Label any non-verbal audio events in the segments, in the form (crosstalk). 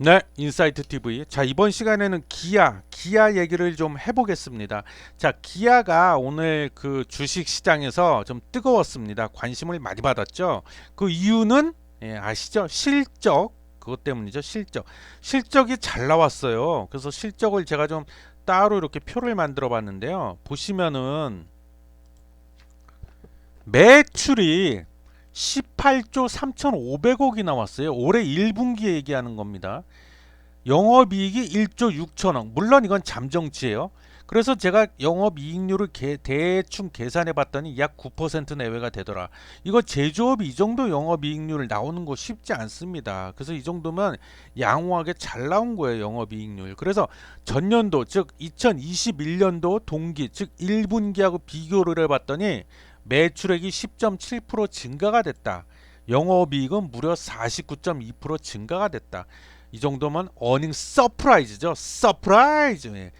네, 인사이트 TV. 자, 이번 시간에는 기아, 기아 얘기를 좀 해보겠습니다. 자, 기아가 오늘 그 주식 시장에서 좀 뜨거웠습니다. 관심을 많이 받았죠. 그 이유는 예, 아시죠? 실적. 그것 때문이죠. 실적. 실적이 잘 나왔어요. 그래서 실적을 제가 좀 따로 이렇게 표를 만들어 봤는데요. 보시면은 매출이 18조 3,500억이 나왔어요. 올해 1분기 얘기하는 겁니다. 영업이익이 1조 6천억. 물론 이건 잠정치예요. 그래서 제가 영업이익률을 개- 대충 계산해 봤더니 약 9% 내외가 되더라. 이거 제조업이 이 정도 영업이익률 나오는 거 쉽지 않습니다. 그래서 이 정도면 양호하게 잘 나온 거예요, 영업이익률. 그래서 전년도 즉 2021년도 동기 즉 1분기하고 비교를 해 봤더니 매출액이 10.7% 증가가 됐다. 영업이익은 무려 49.2% 증가가 됐다. 이 정도면 어닝 서프라이즈죠. 서프라이즈. 예.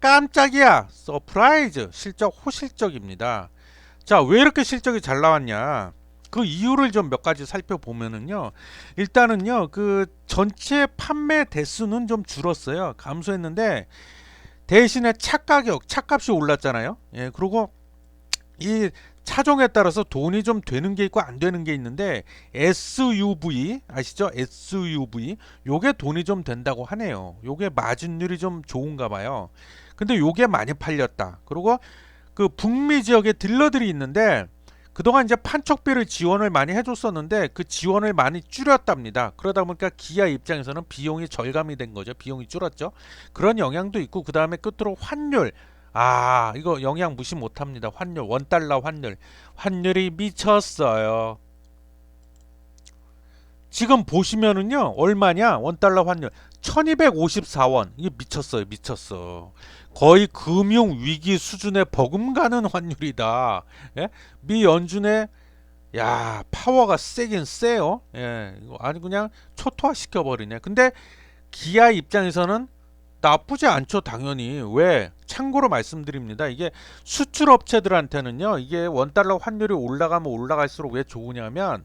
깜짝이야. 서프라이즈. 실적 호실적입니다. 자, 왜 이렇게 실적이 잘 나왔냐? 그 이유를 좀 몇 가지 살펴보면은요. 일단은요. 그 전체 판매 대수는 좀 줄었어요. 감소했는데 대신에 차 가격, 차값이 올랐잖아요. 예. 그리고 이 차종에 따라서 돈이 좀 되는 게 있고 안 되는 게 있는데 SUV 아시죠? SUV 요게 돈이 좀 된다고 하네요. 요게 마진율이 좀 좋은가 봐요. 근데 요게 많이 팔렸다. 그리고 그 북미 지역에 딜러들이 있는데 그동안 이제 판촉비를 지원을 많이 해줬었는데 그 지원을 많이 줄였답니다. 그러다 보니까 기아 입장에서는 비용이 절감이 된 거죠. 비용이 줄었죠. 그런 영향도 있고 그 다음에 끝으로 환율 아 이거 영향 무시 못합니다. 환율 원달러 환율. 환율이 미쳤어요. 지금 보시면은요 얼마냐? 원달러 환율. 1254원. 이게 미쳤어요 미쳤어. 거의 금융 위기 수준의 버금가는 환율이다. 예? 미 연준의 야 파워가 세긴 세요. 예 아니 그냥 초토화 시켜버리네. 근데 기아 입장에서는 나쁘지 않죠 당연히. 왜 참고로 말씀드립니다. 이게 수출 업체들한테는요 이게 원달러 환율이 올라가면 올라갈수록 왜 좋으냐면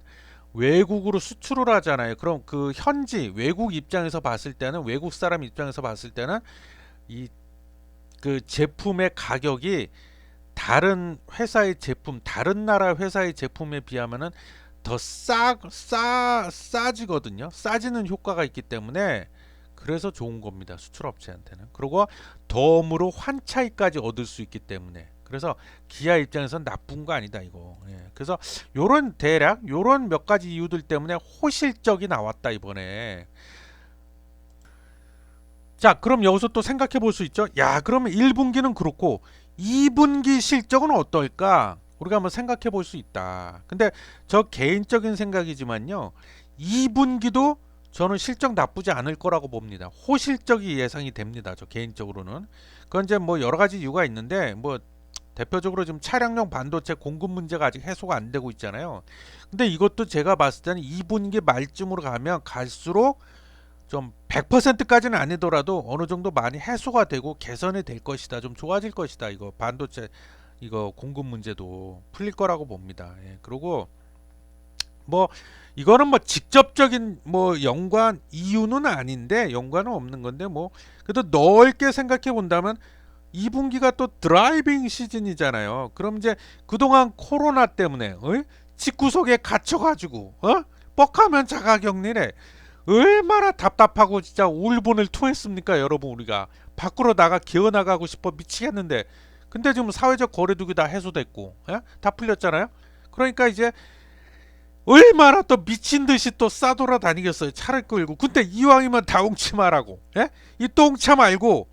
외국으로 수출을 하잖아요. 그럼 그 현지 외국 입장에서 봤을 때는 외국 사람 입장에서 봤을 때는 이 그 제품의 가격이 다른 회사의 제품 다른 나라 회사의 제품에 비하면은 더싸싸 싸지거든요. 싸지는 효과가 있기 때문에 그래서 좋은 겁니다. 수출업체한테는. 그리고 덤으로 환차익까지 얻을 수 있기 때문에. 그래서 기아 입장에서는 나쁜 거 아니다 이거. 예. 그래서 요런 대략 요런 몇 가지 이유들 때문에 호실적이 나왔다 이번에. 자, 그럼 여기서 또 생각해 볼 수 있죠. 야, 그러면 1분기는 그렇고 2분기 실적은 어떨까? 우리가 한번 생각해 볼 수 있다. 근데 저 개인적인 생각이지만요. 2분기도 저는 실적 나쁘지 않을 거라고 봅니다. 호실적이 예상이 됩니다. 저 개인적으로는. 그건 이제 뭐 여러 가지 이유가 있는데 뭐 대표적으로 지금 차량용 반도체 공급 문제가 아직 해소가 안 되고 있잖아요. 근데 이것도 제가 봤을 때는 2분기 말쯤으로 가면 갈수록 좀 100%까지는 아니더라도 어느 정도 많이 해소가 되고 개선이 될 것이다. 좀 좋아질 것이다. 이거 반도체 이거 공급 문제도 풀릴 거라고 봅니다. 예. 그리고 뭐 이거는 뭐 직접적인 뭐 연관 이유는 아닌데 연관은 없는 건데 뭐 그래도 넓게 생각해 본다면 2분기가 또 드라이빙 시즌이잖아요. 그럼 이제 그동안 코로나 때문에 어? 집구석에 갇혀가지고 어? 뻑하면 자가격리래. 얼마나 답답하고 진짜 울분을 토했습니까, 여러분 우리가 밖으로 나가 기어 나가고 싶어 미치겠는데 근데 지금 사회적 거리두기 다 해소됐고 예? 다 풀렸잖아요. 그러니까 이제 얼마나 또 미친 듯이 또 싸돌아 다니겠어요. 차를 끌고. 근데 이왕이면 다홍치 말라고. 예? 이 똥차 말고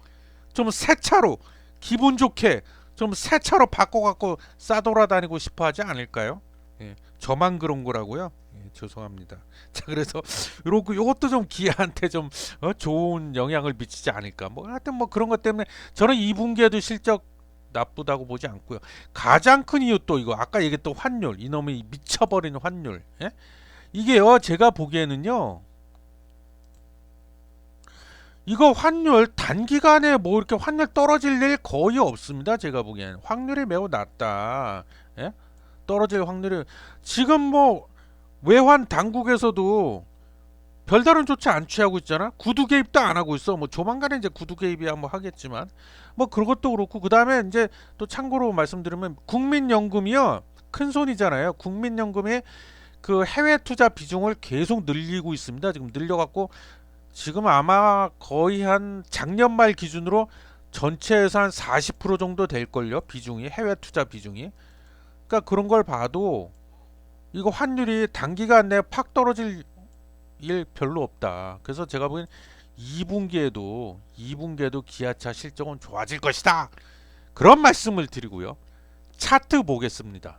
좀 새 차로 기분 좋게 좀 새 차로 바꿔 갖고 싸돌아 다니고 싶어 하지 않을까요? 예. 저만 그런 거라고요. 예, 죄송합니다. (laughs) 자, 그래서 요거 요것도 좀 기아한테 좀 어, 좋은 영향을 미치지 않을까. 뭐 하여튼 뭐 그런 것 때문에 저는 2분기에도 실적 나쁘다고 보지 않고요. 가장 큰 이유 또 이거. 아까 얘기했던 환율. 이놈의 미쳐버리는 환율. 예? 이게요 제가 보기에는요. 이거 환율 단기간에 뭐 이렇게 환율 떨어질 일 거의 없습니다 제가 보기엔 확률이 매우 낮다. 예? 떨어질 확률이. 지금 뭐 외환 당국에서도 별다른 조치 안 취하고 있잖아. 구두 개입도 안 하고 있어. 뭐 조만간에 이제 구두 개입이야 뭐 하겠지만 뭐 그것도 그렇고 그 다음에 이제 또 참고로 말씀드리면 국민연금이요 큰 손이잖아요. 국민연금이 그 해외 투자 비중을 계속 늘리고 있습니다. 지금 늘려 갖고 지금 아마 거의 한 작년 말 기준으로 전체에서 한 40% 정도 될 걸요. 비중이 해외 투자 비중이. 그러니까 그런 걸 봐도 이거 환율이 단기간 내에 팍 떨어질 일 별로 없다. 그래서 제가 보기엔 2분기에도 2분기에도 기아차 실적은 좋아질 것이다. 그런 말씀을 드리고요. 차트 보겠습니다.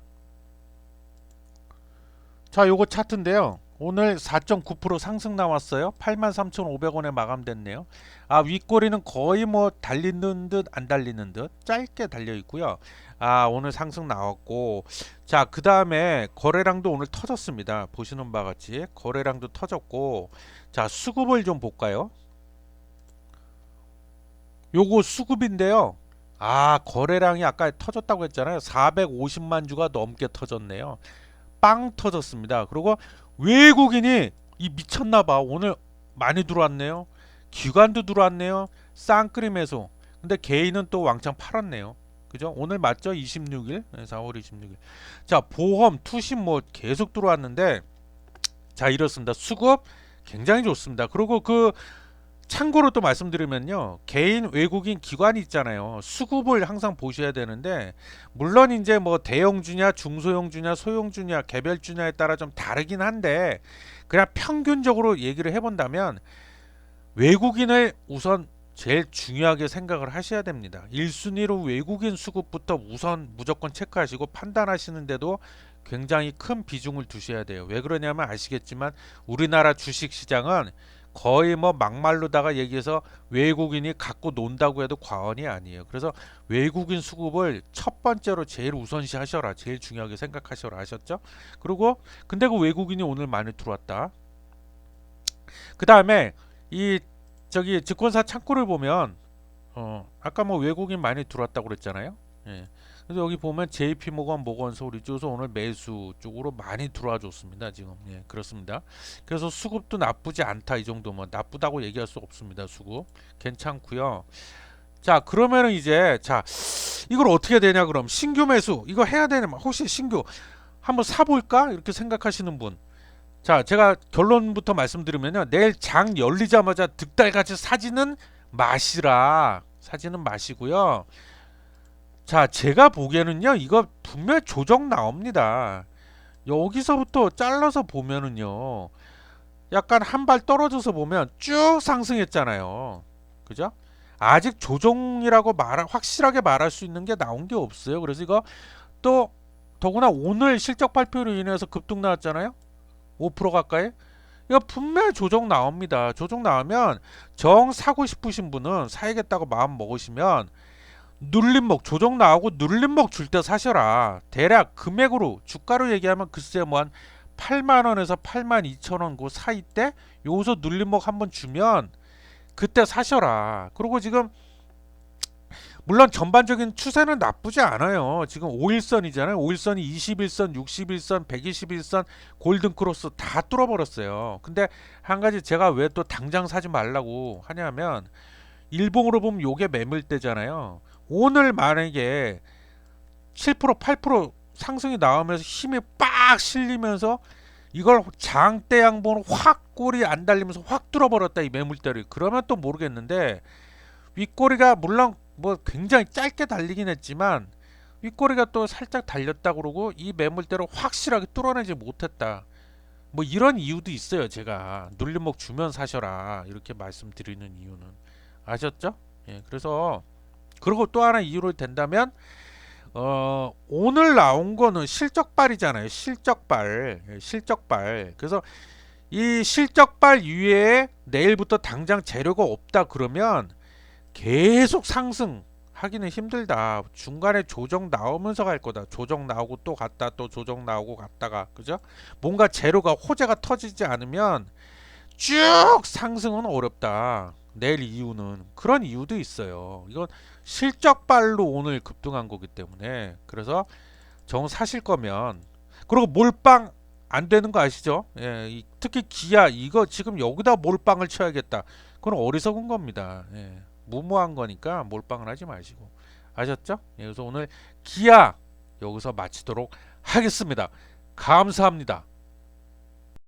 자, 요거 차트인데요. 오늘 4.9% 상승 나왔어요. 83,500원에 마감됐네요. 아, 윗꼬리는 거의 뭐 달리는 듯 안 달리는 듯 짧게 달려 있고요. 아, 오늘 상승 나왔고 자, 그다음에 거래량도 오늘 터졌습니다. 보시는 바 같이 거래량도 터졌고 자, 수급을 좀 볼까요? 요거 수급인데요. 아, 거래량이 아까 터졌다고 했잖아요. 450만 주가 넘게 터졌네요. 빵 터졌습니다. 그리고 외국인이 이 미쳤나 봐. 오늘 많이 들어왔네요. 기관도 들어왔네요. 쌍크림 매수. 근데 개인은 또 왕창 팔았네요. 그죠? 오늘 맞죠? 26일. 4월 26일. 자, 보험, 투신 뭐 계속 들어왔는데 자, 이렇습니다. 수급 굉장히 좋습니다. 그리고 그 참고로 또 말씀드리면요. 개인 외국인 기관이 있잖아요. 수급을 항상 보셔야 되는데 물론 이제 뭐 대형주냐 중소형주냐 소형주냐 개별주냐에 따라 좀 다르긴 한데 그냥 평균적으로 얘기를 해 본다면 외국인을 우선 제일 중요하게 생각을 하셔야 됩니다. 1순위로 외국인 수급부터 우선 무조건 체크하시고 판단하시는데도 굉장히 큰 비중을 두셔야 돼요. 왜 그러냐면 아시겠지만 우리나라 주식 시장은 거의 뭐 막말로다가 얘기해서 외국인이 갖고 논다고 해도 과언이 아니에요. 그래서 외국인 수급을 첫 번째로 제일 우선시 하셔라. 제일 중요하게 생각하셔라 하셨죠? 그리고 근데 그 외국인이 오늘 많이 들어왔다. 그 다음에 이 저기 증권사 창구를 보면 어 아까 뭐 외국인 많이 들어왔다고 그랬잖아요. 예. 그래서 여기 보면 JP 모건 모건 서울 이쪽에서 오늘 매수 쪽으로 많이 들어와 줬습니다. 지금 예, 그렇습니다. 그래서 수급도 나쁘지 않다 이 정도면 나쁘다고 얘기할 수 없습니다. 수급 괜찮고요. 자 그러면은 이제 자 이걸 어떻게 되냐 그럼 신규 매수 이거 해야 되냐 혹시 신규 한번 사볼까 이렇게 생각하시는 분. 자 제가 결론부터 말씀드리면요 내일 장 열리자마자 득달같이 사지는 마시라 사지는 마시고요. 자, 제가 보기에는요, 이거 분명 조정 나옵니다. 여기서부터 잘라서 보면은요, 약간 한 발 떨어져서 보면 쭉 상승했잖아요. 그죠? 아직 조정이라고 말 확실하게 말할 수 있는 게 나온 게 없어요. 그래서 이거 또 더구나 오늘 실적 발표로 인해서 급등 나왔잖아요. 5% 가까이. 이거 분명 조정 나옵니다. 조정 나오면 정 사고 싶으신 분은 사야겠다고 마음 먹으시면 눌림목 조정 나오고 눌림목 줄 때 사셔라. 대략 금액으로 주가로 얘기하면 글쎄 뭐 한 8만 원에서 8만 2천 원 그 사이 때 요소 눌림목 한번 주면 그때 사셔라. 그리고 지금 물론 전반적인 추세는 나쁘지 않아요. 지금 5일선이잖아요. 5일선이 21선, 61선, 121선, 골든크로스 다 뚫어버렸어요. 근데 한 가지 제가 왜 또 당장 사지 말라고 하냐면 일봉으로 보면 요게 매물대잖아요. 오늘 만약에 7% 8% 상승이 나오면서 힘이 빡 실리면서 이걸 장대 양봉을 확 꼬리 안 달리면서 확 뚫어버렸다 이 매물대를 그러면 또 모르겠는데 윗꼬리가 물론 뭐 굉장히 짧게 달리긴 했지만 윗꼬리가 또 살짝 달렸다 그러고 이 매물대를 확실하게 뚫어내지 못했다. 뭐 이런 이유도 있어요 제가. 눌림목 주면 사셔라. 이렇게 말씀드리는 이유는. 아셨죠? 예 그래서 그리고 또 하나 이유를 댄다면 어, 오늘 나온 거는 실적발이잖아요. 실적발. 예, 실적발. 그래서 이 실적발 이외에 내일부터 당장 재료가 없다 그러면 계속 상승 하기는 힘들다. 중간에 조정 나오면서 갈 거다. 조정 나오고 또 갔다 또 조정 나오고 갔다가 그죠? 뭔가 재료가 호재가 터지지 않으면 쭉 상승은 어렵다. 내일 이유는 그런 이유도 있어요. 이건 실적발로 오늘 급등한 거기 때문에 그래서 정 사실 거면 그리고 몰빵 안 되는 거 아시죠? 예, 이- 특히 기아 이거 지금 여기다 몰빵을 쳐야겠다. 그건 어리석은 겁니다. 예, 무모한 거니까 몰빵을 하지 마시고 아셨죠? 예, 그래서 오늘 기아 여기서 마치도록 하겠습니다. 감사합니다.